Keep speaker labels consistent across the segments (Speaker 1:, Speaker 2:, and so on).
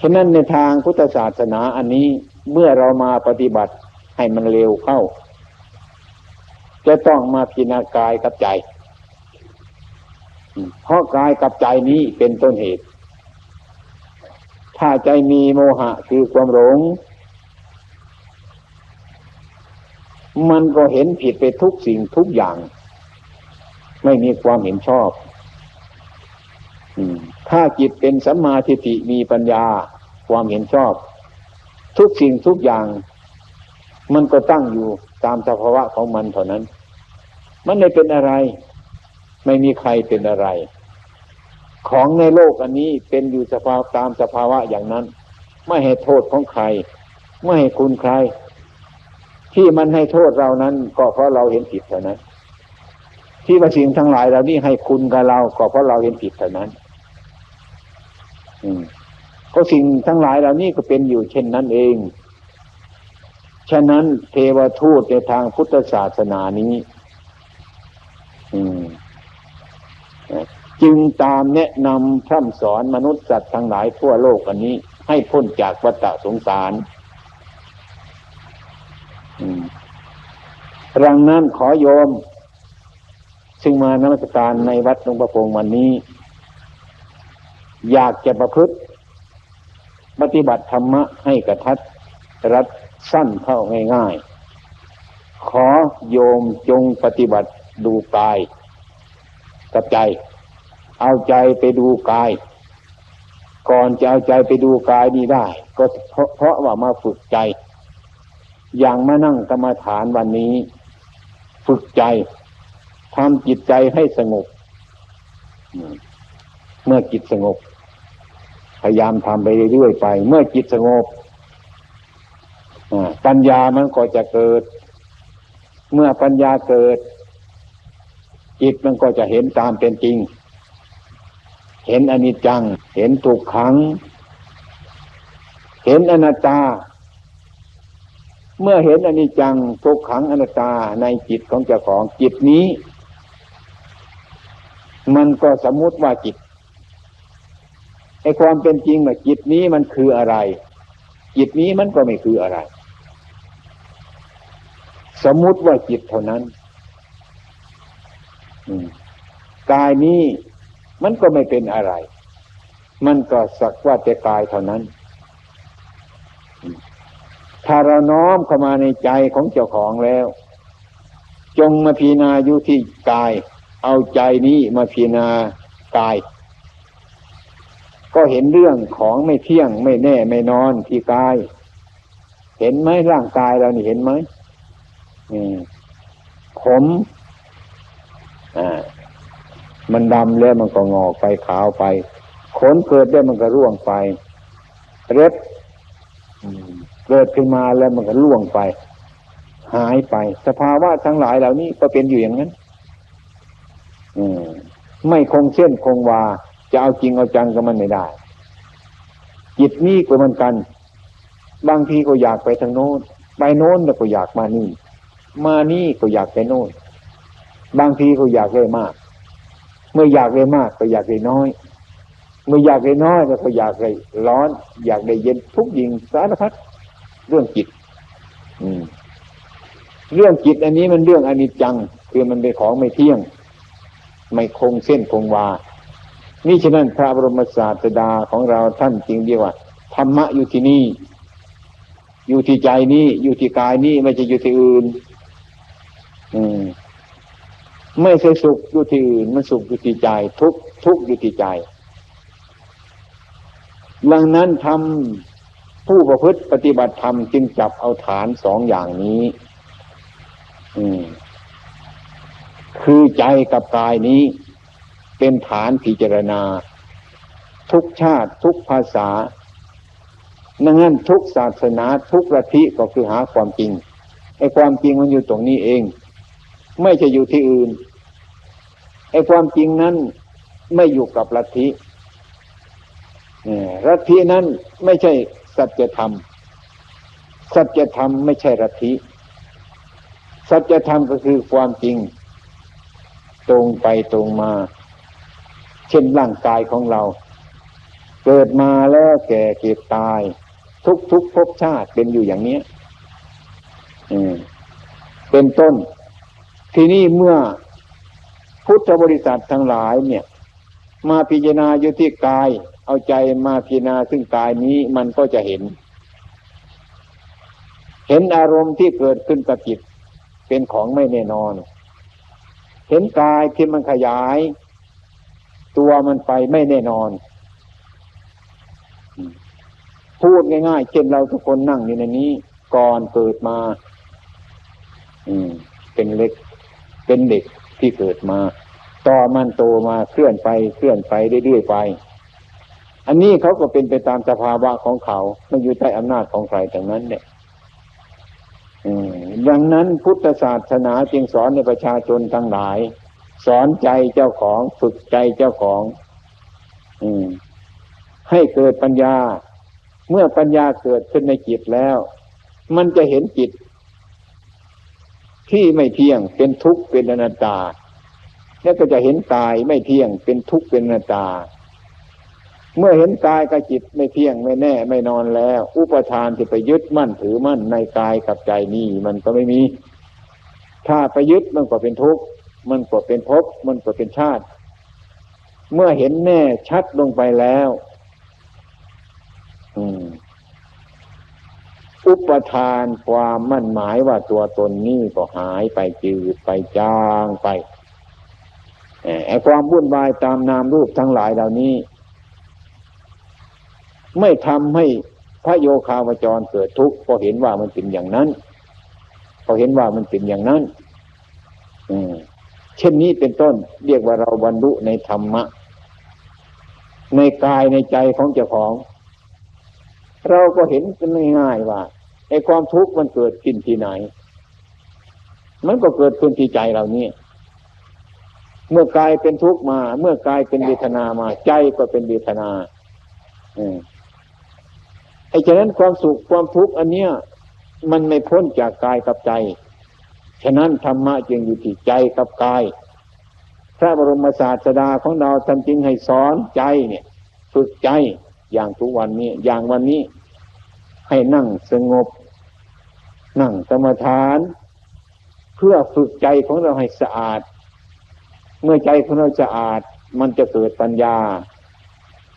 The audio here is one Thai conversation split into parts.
Speaker 1: ฉะนั้นในทางพุทธศาสนาอันนี้เมื่อเรามาปฏิบัติให้มันเร็วเข้า จะต้องมาพิจารณากายกับใจ เพราะกายกับใจนี้เป็นต้นเหตุ ถ้าใจมีโมหะคือความหลง มันก็เห็นผิดไปทุกสิ่งทุกอย่าง ไม่มีความเห็นชอบ ถ้าจิตเป็นสัมมาทิฏฐิมีปัญญาความเห็นชอบ ทุกสิ่งทุกอย่าง มันก็ตั้งอยู่ตามสภาวะของมันเท่านั้น มันไม่เป็นอะไร ไม่มีใครเป็นอะไร ของในโลกอันนี้เป็นอยู่สภาตามสภาวะอย่างนั้น ไม่ให้โทษของใคร ไม่ให้คุณใคร ที่มันให้โทษเรานั้น ก็เพราะเราเห็นผิดเท่านั้น ที่ว่าสิ่งทั้งหลายเรานี่ให้คุณกับเรา ก็เพราะเราเห็นผิดเท่านั้น ก็สิ่งทั้งหลายเหล่านี้ก็เป็นอยู่เช่นนั้นเอง ฉะนั้นเทวทูตในทางพุทธศาสนานี้จึงตามแนะนำพร่ำสอนมนุษย์สัตว์ทั้งหลายทั่วโลกอันนี้ ให้พ้นจากวัฏสงสารรังนั้นขอโยม ซึ่งมานมัสการในวัดหลวงประพงวันนี้ อยากจะประพฤติปฏิบัติธรรมะให้กระทัดรัดสั้นเข้าง่ายๆ ขอโยมจงปฏิบัติดูกาย กับใจ เอาใจไปดูกาย ก่อนจะเอาใจไปดูกายนี้ได้ ก็เพราะเพราะว่ามาฝึกใจ อย่างมานั่งกรรมฐานวันนี้ ฝึกใจทำจิตใจให้สงบ เมื่อจิตสงบ พยายามทำไปเรื่อยๆไป เมื่อจิตสงบปัญญามันก็จะเกิด เมื่อปัญญาเกิด จิตมันก็จะเห็นตามเป็นจริง เห็นอนิจจัง เห็นทุกขัง เห็นอนัตตา เมื่อเห็นอนิจจังทุกขังอนัตตาในจิตของเจ้าของจิตนี้ มันก็สมมุติว่าจิต ไอ้ความเป็นจริงว่าจิตนี้มันคืออะไร จิตนี้มันก็ไม่คืออะไร สมมุติว่าจิตเท่านั้นกายนี้มันก็ไม่เป็นอะไร มันก็สักว่าแต่กายเท่านั้น ถ้าเราน้อมเข้ามาในใจของเจ้าของแล้ว จงมาพีนาอยู่ที่กาย เอาใจนี้มาพีนากาย ก็เห็นเรื่องของไม่เที่ยงไม่แน่ไม่นอนที่กาย เห็นไหมร่างกายเรานี่เห็นไหมผมอ่ามันดำแล้วมันก็งอกไปขาวไป ขนเกิดได้มันก็ร่วงไปเล็บเกิดขึ้นมาแล้วมันก็ร่วงไป หายไป สภาวะทั้งหลายเหล่านี้ก็เป็นอยู่อย่างนั้นไม่คงเส้นคงวา จะเอาจริงเอาจังกับมันไม่ได้ จิตนี้ก็เหมือนกัน บางทีก็อยากไปทางโน้น ไปโน้นแล้วก็อยากมานี่ มานี่ก็อยากไปโน้น บางทีก็อยากได้มาก เมื่ออยากได้มากก็อยากได้น้อย เมื่ออยากได้น้อยก็อยากได้ร้อน อยากได้เย็นทุกยิงสารพัดเรื่องจิต อืมเรื่องจิตอันนี้มันเรื่องอนิจจัง คือมันเป็นของไม่เที่ยง ไม่คงเส้นคงวา นี่ฉะนั้นพระบรมศาสดาของเราท่านจริงเรียกว่าธรรมะอยู่ที่นี่ อยู่ที่ใจนี้ อยู่ที่กายนี้ไม่ใช่อยู่ที่อื่น อืมไม่ใช่สุขอยู่ที่อื่น มันสุขอยู่ที่ใจ ทุกทุกอยู่ที่ใจดังนั้นทำผู้ประพฤติปฏิบัติธรรมจึงจับเอาฐานสองอย่างนี้ อืมคือใจกับกายนี้ เป็นฐานพิจารณา ทุกชาติทุกภาษาดังนั้นทุกศาสนาทุกระทิก็คือหาความจริงไอ้ความจริงมันอยู่ตรงนี้เอง ไม่จะอยู่ที่อื่นไอ้ความจริงนั้นไม่อยู่กับลัทธิลัทธินั้นไม่ใช่สัจธรรม สัจธรรมไม่ใช่ลัทธิ สัจธรรมก็คือความจริง ตรงไปตรงมา เช่นร่างกายของเรา เกิดมาแล้วแก่เก็บตาย ทุกทุกภพชาติเป็นอยู่อย่างเนี้ยเป็นต้น ทีนี้เมื่อพุทธบริษัททั้งหลายเนี่ย มาพิจารณาอยู่ที่กาย เอาใจมาพิจารณาซึ่งกายนี้มันก็จะเห็น เห็นอารมณ์ที่เกิดขึ้นกับจิตเป็นของไม่แน่นอน เห็นกายที่มันขยาย ตัวมันไปไม่แน่นอน พูดง่าย ๆ เช่นเราทุกคนนั่งอยู่ในนี้ ก่อนเกิดมา อืม เป็นเล็ก เป็นเด็กที่เกิดมา ต่อมันโตมาเคลื่อนไปเคลื่อนไปเรื่อยๆไป อันนี้เขาก็เป็นไปตามสภาวะของเขาไม่อยู่ใต้อำนาจของใครแต่นั้นเนี่ยดังนั้นพุทธศาสนาจึงสอนในประชาชนทั้งหลาย สอนใจเจ้าของฝึกใจเจ้าของ อืม ให้เกิดปัญญา เมื่อปัญญาเกิดขึ้นในจิตแล้ว มันจะเห็นจิต ที่ไม่เที่ยงเป็นทุกข์เป็นอนัตตา แล้วก็จะเห็นกายไม่เที่ยงเป็นทุกข์เป็นอนัตตา เมื่อเห็นกายกับจิตไม่เที่ยงไม่แน่ ไม่นอนแล้ว อุปทานที่ไปยึดมั่นถือมั่นในกายกับใจนี้มันก็ไม่มี ถ้าไปยึดมันก็เป็นทุกข์ มันก็เป็นภพมันก็เป็นชาติ เมื่อเห็นแน่ชัดลงไปแล้วอุปทานความมั่นหมายว่าตัวตนนี้ก็หายไปจืดไปจางไปไอ้ความวุ่นวายตามนามรูปทั้งหลายเหล่านี้ ไม่ทำให้พระโยคาวจรเกิดทุกข์เพราะเห็นว่ามันเป็นอย่างนั้นพอเห็นว่ามันเป็นอย่างนั้น ช่นนี้เป็นต้น เรียกว่าเราบรรลุในธรรมะ ในกายในใจของเจ้าของ เราก็เห็นกันง่ายๆว่าไอ้ความทุกข์มันเกิดขึ้นที่ไหน มันก็เกิดขึ้นที่ใจเรานี่เมื่อกายเป็นทุกข์มา เมื่อกายเป็นเวทนามา ใจก็เป็นเวทนาอืมไอ้ฉะนั้นความสุขความทุกข์อันเนี้ย มันไม่พ้นจากกายกับใจ ฉะนั้นธรรมะจึงอยู่ที่ใจกับกาย พระบรมศาสดาของเราท่านจึงให้สอนใจเนี่ยฝึกใจอย่างทุกวันนี้อย่างวันนี้ ให้นั่งสงบ นั่งสมาทาน เพื่อฝึกใจของเราให้สะอาด เมื่อใจของเราสะอาดมันจะเกิดปัญญา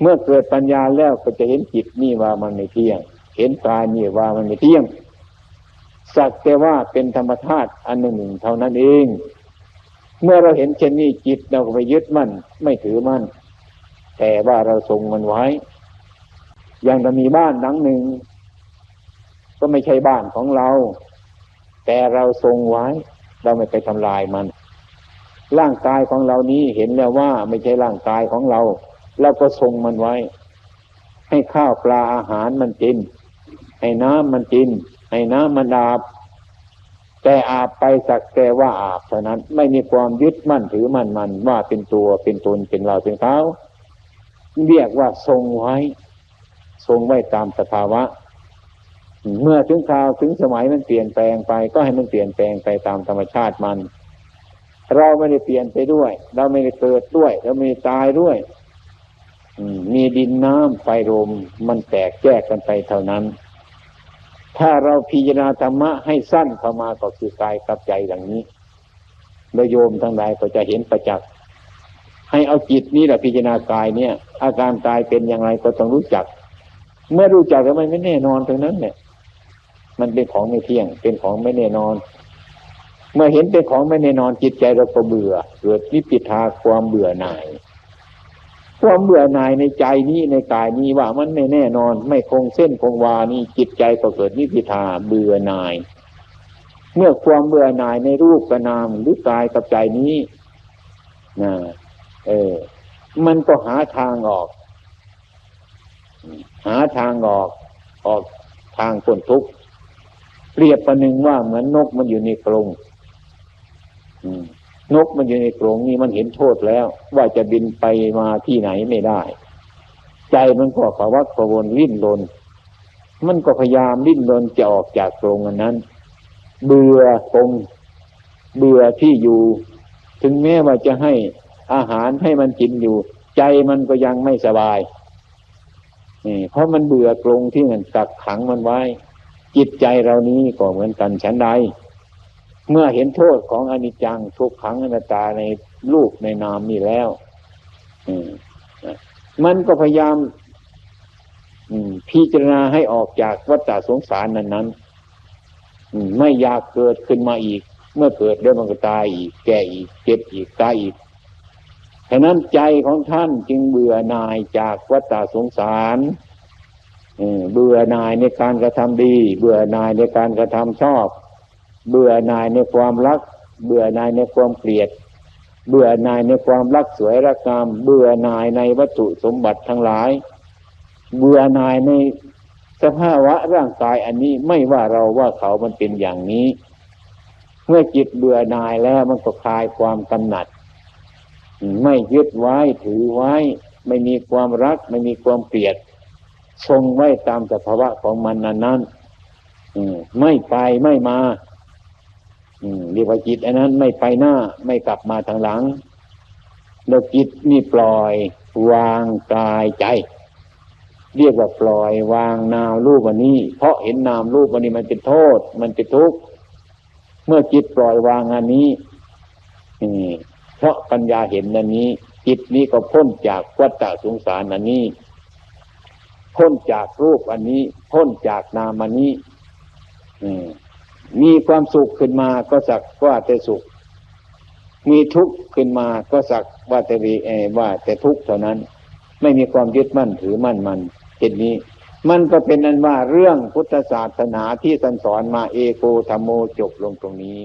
Speaker 1: เมื่อเกิดปัญญาแล้วก็จะเห็นจิตนี่ว่ามันไม่เที่ยง เห็นกายนี่ว่ามันไม่เที่ยง สักแต่ว่าเป็นธรรมธาตุอันหนึ่งเท่านั้นเอง เมื่อเราเห็นเช่นนี้จิตเราก็ไปยึดมั่นไม่ถือมั่น แต่ว่าเราทรงมันไว้ อย่างเรามีบ้านหลังหนึ่ง ก็ไม่ใช่บ้านของเรา แต่เราทรงไว้ เราไม่ไปทำลายมัน ร่างกายของเรานี้เห็นแล้วว่าไม่ใช่ร่างกายของเรา เราก็ทรงมันไว้ ให้ข้าวปลาอาหารมันกิน ให้น้ำมันกิน ให้น้ำมันอาบ แต่อาบไปสักแต่ว่าอาบเท่านั้น ไม่มีความยึดมั่นถือมั่นมันว่าเป็นตัวเป็นตนเป็นเราเป็นเขาเรียกว่าทรงไว้ ทรงไว้ตามสภาวะ เมื่อถึงคราวถึงสมัยมันเปลี่ยนแปลงไป ก็ให้มันเปลี่ยนแปลงไปตามธรรมชาติมัน เราไม่ได้เปลี่ยนไปด้วย เราไม่ได้เกิดด้วย เราไม่ได้ตายด้วยมีดินน้ำไฟลมมันแตกแยกกันไปเท่านั้น ถ้าเราพิจารณาธรรมะให้สั้นเข้ามาก็คือกายกับใจอย่างนี้โดยโยมทั้งหลายก็จะเห็นประจักษ์ให้เอาจิตนี้แหละพิจารณากายเนี่ย อาการกายเป็นอย่างไรก็ต้องรู้จัก เมื่อรู้จักแล้วมันไม่แน่นอนตรงนั้นเนี่ย มันเป็นของไม่เที่ยง เป็นของไม่แน่นอน เมื่อเห็นเป็นของไม่แน่นอนจิตใจเราก็เบื่อ เกิดวิปิทาความเบื่อหน่าย ความเบื่อหน่ายในใจนี้ในกายนี้ว่ามันไม่แน่นอน ไม่คงเส้นคงวานี่จิตใจก็เกิดนิพิทาเบื่อหน่าย เมื่อความเบื่อหน่ายในรูปกระนามหรือกายกับใจนี้นะเออ มันก็หาทางออก หาทางออกออกทางพ้นทุกข์เปรียบประหนึ่งว่าเหมือนนกมันอยู่ในกรงอืม นกมันอยู่ในกรงนี้มันเห็นโทษแล้ว ว่าจะบินไปมาที่ไหนไม่ได้ ใจมันก็ภาวะกระวนลิ้นลนมันก็พยายามลิ้นลนจะออกจากกรงอันนั้น เบื่อตรงเบื่อที่อยู่ ถึงแม้ว่าจะให้อาหารให้มันกินอยู่ ใจมันก็ยังไม่สบายนี่เพราะมันเบื่อกรงที่มันกักขังมันไว้ จิตใจเรานี้ก็เหมือนกันฉันใด เมื่อเห็นโทษของอนิจจังทุกขังอนัตตาในรูปในนามนี่แล้วมันก็พยายามพิจารณาให้ออกจากวัฏสงสารนั้นนั้นไม่อยากเกิดขึ้นมาอีก เมื่อเกิดแล้วมันก็ตายอีก แก่อีก เจ็บอีกตายอีกฉะนั้นใจของท่านจึงเบื่อหน่ายจากวัฏสงสารเบื่อหน่ายในการกระทำดี เบื่อหน่ายในการกระทำชอบ เบื่อหน่ายในความรัก เบื่อหน่ายในความเกลียด เบื่อหน่ายในความรักสวยรักงาม เบื่อหน่ายในวัตถุสมบัติทั้งหลาย เบื่อหน่ายในสภาวะร่างกายอันนี้ไม่ว่าเราว่าเขามันเป็นอย่างนี้ เมื่อจิตเบื่อหน่ายแล้วมันก็คลายความกำหนัด ไม่ยึดไว้ถือไว้ ไม่มีความรัก ไม่มีความเกลียดทรงไว้ตามสภาวะของมันนั้นนั้นไม่ไปไม่มา เรียกว่าจิตอันนั้นไม่ไปหน้าไม่กลับมาทางหลัง แล้วจิตนี่ปล่อยวางกายใจ เรียกว่าปล่อยวางนามรูปวันนี้ เพราะเห็นนามรูปวันนี้มันเป็นโทษ มันเป็นทุกข์เมื่อจิตปล่อยวางอันนี้เพราะปัญญาเห็นอันนี้ จิตนี้ก็พ้นจากวัฏสงสารอันนี้ พ้นจากรูปอันนี้ พ้นจากนามอันนี้มี มีความสุขขึ้นมาก็สักว่าแต่สุข มีทุกข์ขึ้นมาก็สักว่าแต่วีเอว่าแต่ทุกข์เท่านั้น ไม่มีความยึดมั่นถือมั่นมันเช่นนี้ มันก็เป็นนั้นว่าเรื่องพุทธศาสนาที่สันสอนมาเอโกธรรมโมจบลงตรงนี้